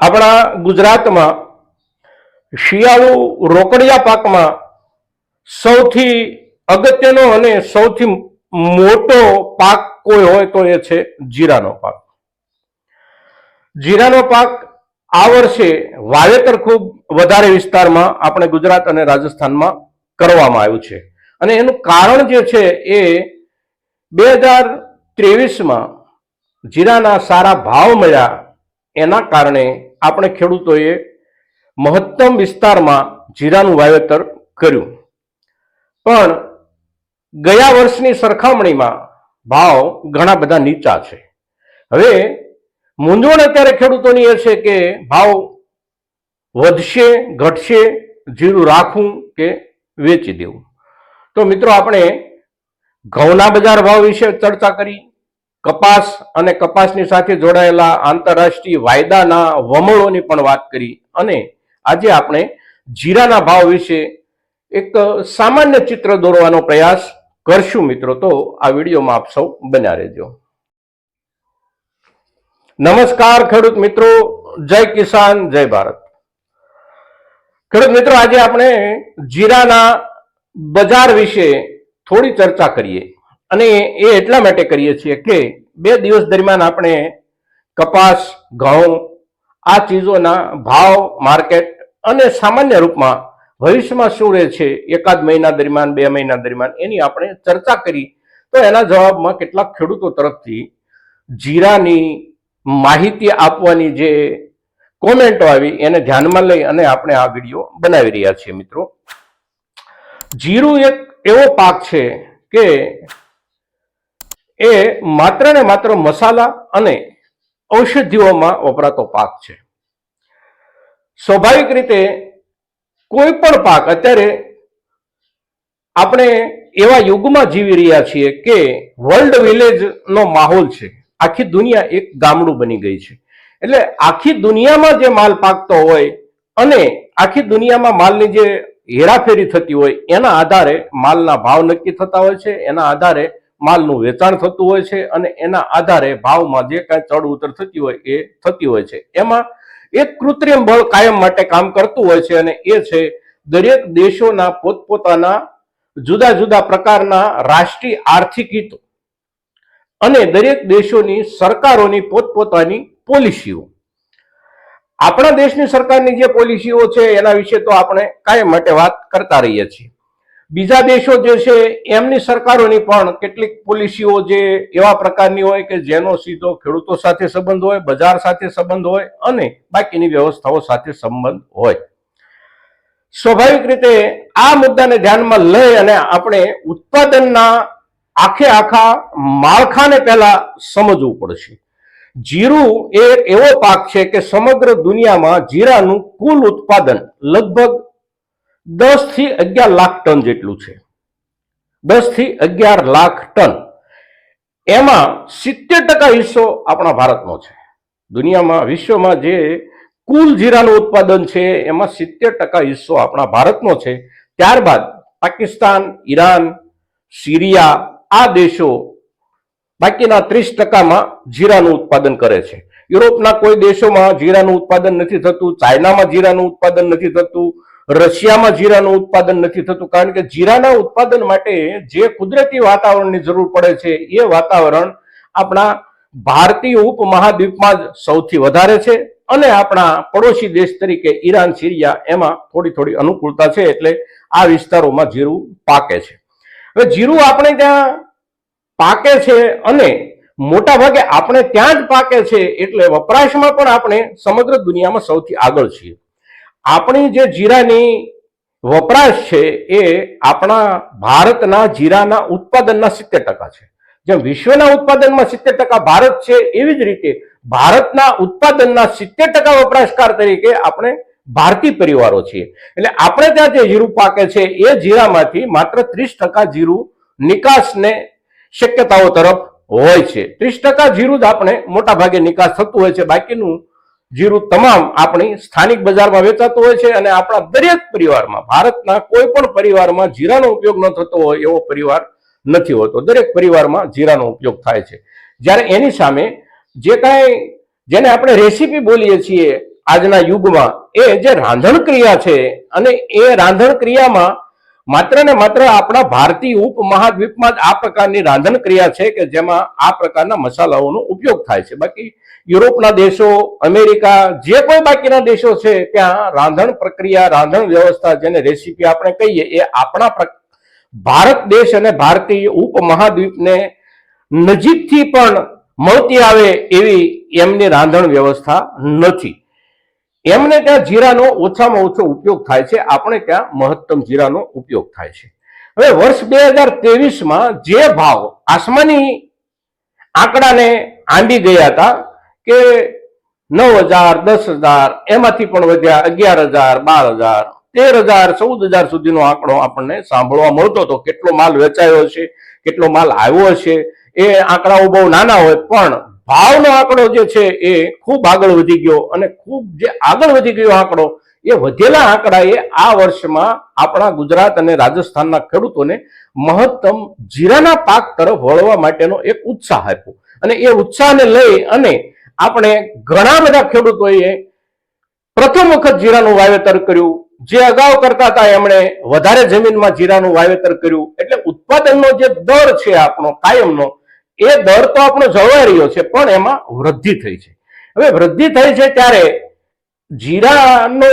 આપણા ગુજરાતમાં શિયાળુ રોકડિયા પાકમાં સૌથી અગત્યનો અને સૌથી મોટો પાક કોઈ હોય તો એ છે જીરાનો પાક. જીરાનો પાક આ વર્ષે વાવેતર ખૂબ વધારે વિસ્તારમાં આપણે ગુજરાત અને રાજસ્થાનમાં કરવામાં આવ્યું છે. અને એનું કારણ જે છે એ બે હજાર ત્રેવીસમાં જીરાના સારા ભાવ મળ્યા એના કારણે આપણે ખેડૂતોએ મહત્તમ વિસ્તારમાં જીરાનું વાવેતર કર્યું. પણ ગયા વર્ષની સરખામણીમાં ભાવ ઘણા બધા નીચા છે. હવે મૂંઝવણ અત્યારે ખેડૂતોની એ છે કે ભાવ વધશે, ઘટશે, જીરું રાખવું કે વેચી દેવું. તો મિત્રો, આપણે ઘઉંના બજાર ભાવ વિશે ચર્ચા કરી. કપાસ અને કપાસની સાથે જોડાયેલા આંતરરાષ્ટ્રીય વાયદાના વમળોની પણ વાત કરી. અને આજે આપણે જીરાના ભાવ વિશે એક સામાન્ય ચિત્ર દોરવાનો પ્રયાસ કરશું મિત્રો. તો આ વિડીયોમાં આપ સૌ બન્યા રહેજો. નમસ્કાર ખેડૂત મિત્રો. જય કિસાન, જય ભારત. ખેડૂત મિત્રો, આજે આપણે જીરાના બજાર વિશે થોડી ચર્ચા કરીએ. અને એ એટલા માટે કરીએ છીએ કે બે દિવસ દરમિયાન આપણે કપાસ, ઘઉં, આ ચીજોના ભાવ માર્કેટ અને સામાન્ય રૂપમાં ભવિષ્યમાં શું રહે છે, એકાદ મહિના દરમિયાન, બે મહિના દરમિયાન, એની આપણે ચર્ચા કરી. તો એના જવાબમાં કેટલાક ખેડૂતો તરફથી જીરાની માહિતી આપવાની જે કોમેન્ટો આવી એને ધ્યાનમાં લઈ અને આપણે આ વીડિયો બનાવી રહ્યા છીએ મિત્રો. જીરું એક એવો પાક છે કે એ માત્ર ને માત્ર મસાલા અને ઔષધિઓમાં વપરાતો પાક છે. સ્વાભાવિક રીતે કોઈ પણ પાક અત્યારે આપણે એવા યુગમાં જીવી રહ્યા છીએ કે વર્લ્ડ વિલેજનો માહોલ છે. આખી દુનિયા એક ગામડું બની ગઈ છે. એટલે આખી દુનિયામાં જે માલ પાકતો હોય અને આખી દુનિયામાં માલની જે હેરાફેરી થતી હોય, એના આધારે માલના ભાવ નક્કી થતા હોય છે, એના આધારે માલનું વેચાણ થતું હોય છે અને એના આધારે ભાવમાં જે કાંઈ ચડ ઉતર થતી હોય એ થતી હોય છે. એમાં એક કૃત્રિમ બળ કાયમ માટે કામ કરતું હોય છે અને એ છે દરેક દેશોના પોતપોતાના જુદા જુદા પ્રકારના રાષ્ટ્રીય આર્થિક હિતો અને દરેક દેશોની સરકારોની પોતપોતાની પોલિસીઓ. આપણા દેશની સરકારની જે પોલિસીઓ છે એના વિશે તો આપણે કાયમ માટે વાત કરતા રહીએ છીએ. બીજા દેશો જે છે, એમની સરકારોની પણ કેટલીક પોલિસીઓ જે એવા પ્રકારની હોય કે જેનો સીધો ખેડૂતો સાથે સંબંધ હોય, બજાર સાથે સંબંધ હોય અને બાકીની વ્યવસ્થાઓ સાથે સંબંધ હોય. સ્વાભાવિક રીતે આ મુદ્દાને ધ્યાનમાં લઈ અને આપણે ઉત્પાદનના આખે આખા માળખાને પહેલા સમજવું પડશે. જીરું એ એવો પાક છે કે સમગ્ર દુનિયામાં જીરાનું કુલ ઉત્પાદન લગભગ દસથી અગિયાર લાખ ટન જેટલું છે. દસથી અગિયાર લાખ ટન. એમાં સિત્તેર ટકા હિસ્સો આપણા ભારતનો છે. દુનિયામાં, વિશ્વમાં જે કુલ જીરાનું ઉત્પાદન છે, એમાં સિત્તેર ટકા હિસ્સો આપણા ભારતનો છે. ત્યારબાદ પાકિસ્તાન, ઈરાન, સિરિયા, આ દેશો બાકીના ત્રીસ ટકામાં જીરાનું ઉત્પાદન કરે છે. યુરોપના કોઈ દેશોમાં જીરાનું ઉત્પાદન નથી થતું, ચાઇનામાં જીરાનું ઉત્પાદન નથી થતું રશિયામાં જીરાનું ઉત્પાદન નથી થતું, કારણ કે જીરાના ઉત્પાદન માટે જે કુદરતી વાતાવરણની જરૂર પડે છે, એ વાતાવરણ આપણા ભારતીય ઉપમહાદ્વીપમાં જ સૌથી વધારે છે અને આપણા પડોશી દેશ તરીકે ઈરાન, સિરિયા એમાં થોડી થોડી અનુકૂળતા છે એટલે આ વિસ્તારોમાં જીરું પાકે છે. હવે જીરું આપણે ત્યાં પાકે છે અને મોટા ભાગે આપણે ત્યાં જ પાકે છે એટલે વપરાશમાં પણ આપણે સમગ્ર દુનિયામાં સૌથી આગળ છીએ. આપણી જે જીરાની વપરાશ છે એ આપણા ભારતના જીરાના ઉત્પાદનના સિત્તેર ટકા છે. જેમ વિશ્વના ઉત્પાદનમાં સિત્તેર ટકા ભારત છે એવી જ રીતે ભારતના ઉત્પાદનના સિત્તેર ટકા વપરાશકાર તરીકે આપણે ભારતીય પરિવારો છીએ. એટલે આપણે ત્યાં જે જીરું પાકે છે એ જીરામાંથી માત્ર ત્રીસ ટકા જીરું નિકાસને શક્યતાઓ તરફ હોય છે. ત્રીસ ટકા જીરું જ આપણે મોટા ભાગે નિકાસ થતું હોય છે. બાકીનું જીરું તમામ આપણી સ્થાનિક બજારમાં વેચાતું હોય છે અને આપણા દરેક પરિવારમાં, ભારતના કોઈ પણ પરિવારમાં જીરાનો ઉપયોગ ન થતો હોય એવો પરિવાર નથી હોતો. દરેક પરિવારમાં જીરાનો ઉપયોગ થાય છે. જ્યારે એની સામે જે કાંઈ, જેને આપણે રેસીપી બોલીએ છીએ આજના યુગમાં, એ જે રાંધણ ક્રિયા છે અને એ રાંધણ ક્રિયામાં માત્ર ને માત્ર આપણા ભારતીય ઉપમહાદ્વીપમાં જ આ પ્રકારની રાંધન ક્રિયા છે કે જેમાં આ પ્રકારના મસાલાઓનો ઉપયોગ થાય છે. બાકી યુરોપના દેશો, અમેરિકા, જે કોઈ બાકીના દેશો છે, ત્યાં રાંધણ પ્રક્રિયા, રાંધણ વ્યવસ્થા જેને રેસીપી આપણે કહીએ, એ આપણા ભારત દેશ અને ભારતીય ઉપમહાદ્વીપને નજીકથી પણ મળતી આવે એવી એમની રાંધણ વ્યવસ્થા નથી. એમને ત્યાં જીરાનો ઓછામાં ઓછો ઉપયોગ થાય છે. આપણે ત્યાં મહત્તમ જીરાનો ઉપયોગ થાય છે. હવે વર્ષ બે હજાર ત્રેવીસમાં જે ભાવ આસમાની આંકડાને આંબી ગયા હતા કે નવ હજાર દસ હજાર એમાંથી પણ વધ્યા અગિયાર હજાર બાર હજાર તેર હજાર ચૌદ હજાર સુધીનો આંકડો આપણને સાંભળવા મળતો હતો. કેટલો માલ વેચાયો છે કેટલો માલ આવ્યો છે એ આંકડાઓ બહુ નાના હોય, પણ ભાવનો આંકડો જે છે એ ખૂબ આગળ વધી ગયો અને ખૂબ જે આગળ વધી ગયો આંકડો, એ વધેલા આંકડાએ આ વર્ષમાં આપણા ગુજરાત અને રાજસ્થાનના ખેડૂતોને મહત્તમ જીરાના પાક તરફ વળવા માટેનો એક ઉત્સાહ આપ્યો. અને એ ઉત્સાહને લઈ અને આપણે ઘણા બધા ખેડૂતોએ પ્રથમ વખત જીરાનું વાવેતર કર્યું. જે અગાઉ કરતા હતા એમણે વધારે જમીનમાં જીરાનું વાવેતર કર્યું. એટલે ઉત્પાદનનો જે દર છે આપણો, કાયમનો એ દર તો આપણો જળવાઈ રહ્યો છે, પણ એમાં વૃદ્ધિ થઈ છે. હવે વૃદ્ધિ થઈ છે ત્યારે જીરાનો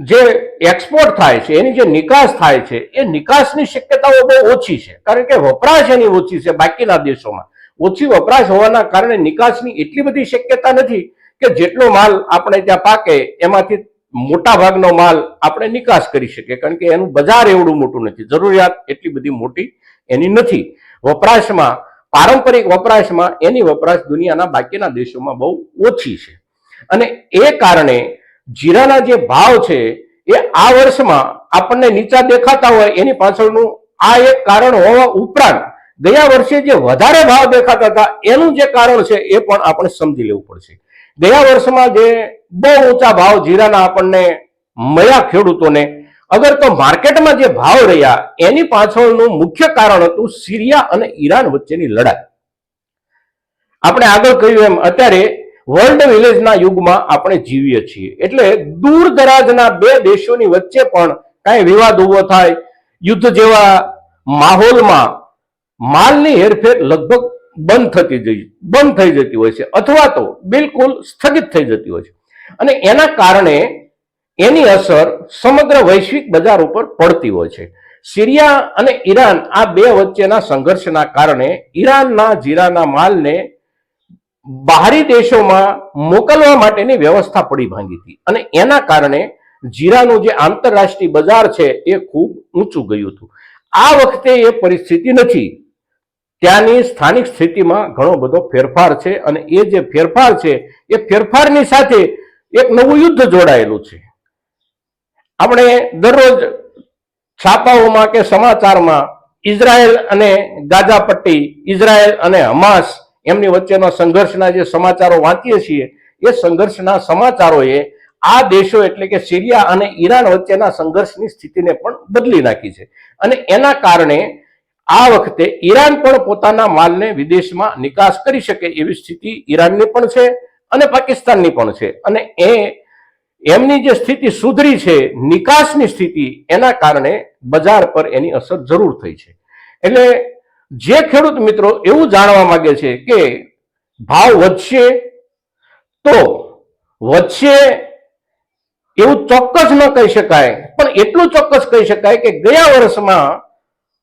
જે એક્સપોર્ટ થાય છે, એની જે નિકાસ થાય છે, એ નિકાસની શક્યતાઓ બહુ ઓછી છે. કારણ કે વપરાશ એની ઓછી છે બાકીના દેશોમાં. ઓછી વપરાશ હોવાના કારણે નિકાસની એટલી બધી શક્યતા નથી કે જેટલો માલ આપણે ત્યાં પાકે, એમાંથી મોટા ભાગનો માલ આપણે નિકાસ કરી શકીએ. કારણ કે એનું બજાર એવડું મોટું નથી. જરૂરિયાત એટલી બધી મોટી એની નથી. વપરાશમાં પારંપરિક વપરાશમાં એની વપરાશ દુનિયાના બાકીના દેશોમાં બહુ ઓછી છે. અને એ કારણે જીરાના જે ભાવ છે એ આ વર્ષમાં આપણને નીચા દેખાતા હોય એની પાછળનું આ એક કારણ હોવા ઉપરાંત ગયા વર્ષે જે વધારે ભાવ દેખાતા હતા એનું જે કારણ છે એ પણ આપણે સમજી લેવું પડશે. ગયા વર્ષમાં જે બહુ ઊંચા ભાવ જીરાના આપણને મળ્યા ખેડૂતોને અગર તો માર્કેટમાં જે ભાવ રહ્યા, એની પાછળનું મુખ્ય કારણ હતું સિરિયા અને ઈરાન વચ્ચેની લડાઈ. આપણે આગળ કહ્યું એમ, અત્યારે વર્લ્ડ વિલેજના યુગમાં આપણે જીવીએ છીએ. એટલે દૂર દરાજના બે દેશોની વચ્ચે પણ કાંઈ વિવાદ ઊભો થાય. યુદ્ધ જેવા માહોલમાં માલની હેરફેર લગભગ બંધ થતી જઈ, બંધ થઈ જતી હોય છે. અથવા તો બિલકુલ સ્થગિત થઈ જતી હોય છે. અને એના કારણે એની અસર સમગ્ર વૈશ્વિક બજાર ઉપર પડતી હોય છે. સિરિયા અને ઈરાન આ બે વચ્ચેના સંઘર્ષના કારણે ઈરાનના જીરાના માલને બહારી દેશોમાં મોકલવા માટેની વ્યવસ્થા પડી ભાંગી હતી અને એના કારણે જીરાનું જે આંતરરાષ્ટ્રીય બજાર છે એ ખૂબ ઊંચું ગયું હતું. આ વખતે એ પરિસ્થિતિ નથી. ત્યાંની સ્થાનિક સ્થિતિમાં ઘણો બધો ફેરફાર છે અને એ જે ફેરફાર છે એ ફેરફારની સાથે એક નવું યુદ્ધ જોડાયેલું છે. આપણે દરરોજ છાપાઓમાં કે સમાચારમાં ઇઝરાયલ અને ગાઝા પટ્ટી, ઇઝરાયલ અને હમાસ એમની વચ્ચેનો સંઘર્ષના જે સમાચારો વાંચીએ છીએ, એ સંઘર્ષના સમાચારોએ આ દેશો એટલે કે સિરિયા અને ઈરાન વચ્ચેના સંઘર્ષની સ્થિતિને પણ બદલી નાખી છે. અને એના કારણે આ વખતે ઈરાન પણ પોતાના માલને વિદેશમાં નિકાસ કરી શકે એવી સ્થિતિ ઈરાનની પણ છે અને પાકિસ્તાનની પણ છે. અને એ એમની જે સ્થિતિ સુધરી છે, નિકાસની સ્થિતિ, એના કારણે બજાર પર એની અસર જરૂર થઈ છે. એટલે જે ખેડૂત મિત્રો એવું જાણવા માંગે છે કે ભાવ વધશે, તો વધશે એવું ચોક્કસ ન કહી શકાય, પણ એટલું ચોક્કસ કહી શકાય કે ગયા વર્ષમાં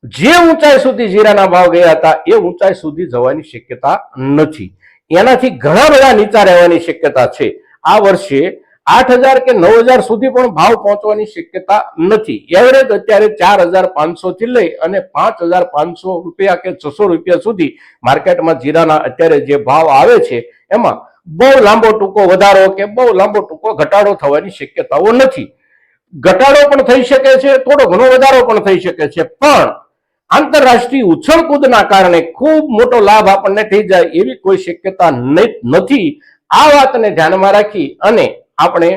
જે ઊંચાઈ સુધી જીરાના ભાવ ગયા હતા, એ ઊંચાઈ સુધી જવાની શક્યતા નથી. એનાથી ઘણા બધા નીચા રહેવાની શક્યતા છે. આ વર્ષે આઠ હજાર કે નવ હજાર સુધી પણ ભાવ પહોંચવાની શક્યતા નથી. એવરેજ અત્યારે ચાર હજાર પાંચસો થી લઈ અને પાંચ હજાર પાંચસો રૂપિયા કે છસો રૂપિયા સુધી માર્કેટમાં જીરાના અત્યારે જે ભાવ આવે છે, એમાં બહુ લાંબો ટૂંકો વધારો કે બહુ લાંબો ટૂંકો ઘટાડો થવાની શક્યતાઓ નથી. ઘટાડો પણ થઈ શકે છે, થોડો ઘણો વધારો પણ થઈ શકે છે, પણ આંતરરાષ્ટ્રીય ઉછળકૂદના કારણે ખૂબ મોટો લાભ આપણને થઈ જાય એવી કોઈ શક્યતા નથી. આ વાતને ધ્યાનમાં રાખી અને આપણે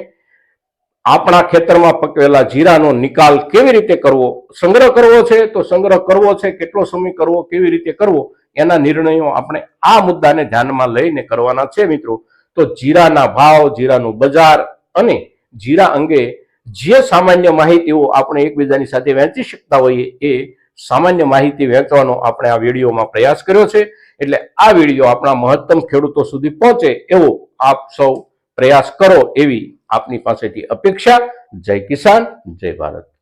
આપણા ખેતરમાં પકવેલા જીરાનો નિકાલ કેવી રીતે કરવો? સંગ્રહ કરવો છે તો સંગ્રહ કરવો છે, કેટલો સમય કરવો, કેવી રીતે કરવો? એના નિર્ણયો આપણે આ મુદ્દાને ધ્યાનમાં લઈને કરવાના છે મિત્રો. તો જીરાના ભાવ, જીરાનું બજાર અને જીરા અંગે જે સામાન્ય માહિતીઓ આપણે એકબીજાની સાથે વહેંચી શકતા હોઈએ એ સામાન્ય માહિતી વહેંચવાનો આપણે આ વિડીયોમાં પ્રયાસ કર્યો છે. એટલે આ વીડિયો આપણા મહત્તમ ખેડૂતો સુધી પહોંચે એવો આપ સૌ પ્રયાસ કરો એવી આપની પાસેથી અપેક્ષા. જય કિસાન જય ભારત.